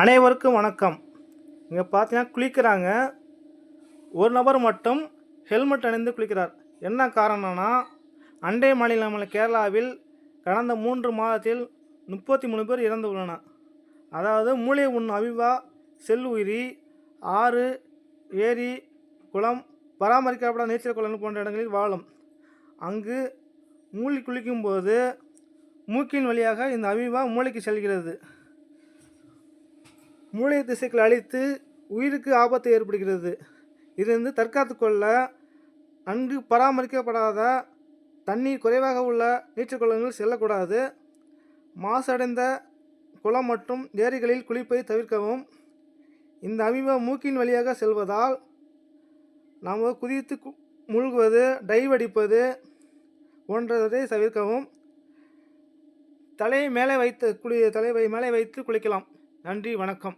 அனைவருக்கும் வணக்கம். இங்கே பார்த்தீங்கன்னா குளிக்கிறாங்க. ஒரு நபர் மட்டும் ஹெல்மெட் அணிந்து குளிக்கிறார். என்ன காரணம்னா அண்டை மாநிலமான கேரளாவில் கடந்த மூன்று மாதத்தில் முப்பத்தி மூணு பேர் இறந்து உள்ளனர். அதாவது மூளை உண் அவிவா செல் உயிரி ஆறு ஏரி குளம் பராமரிக்கப்படாத நீச்சல் குளம் போன்ற இடங்களில் வாழும். அங்கு மூழ்கி குளிக்கும்போது மூக்கின் வழியாக இந்த அமீபா மூளைக்கு செல்கிறது. மூளை திசைகள் அழித்து உயிருக்கு ஆபத்து ஏற்படுகிறது. இதிலிருந்து தற்காத்து கொள்ள நன்கு பராமரிக்கப்படாத தண்ணீர் குறைவாக உள்ள நீச்சல் குளங்களில் செல்லக்கூடாது. மாசடைந்த குளம் மற்றும் ஏரிகளில் குளிப்பை தவிர்க்கவும். இந்த அமீபம் மூக்கின் வழியாக செல்வதால் நாம் குதித்து மூழ்குவது டைவ் அடிப்பது போன்றதை தவிர்க்கவும். தலையை மேலே வைத்து குளி தலையை மேலே வைத்து குளிக்கலாம். நன்றி வணக்கம்.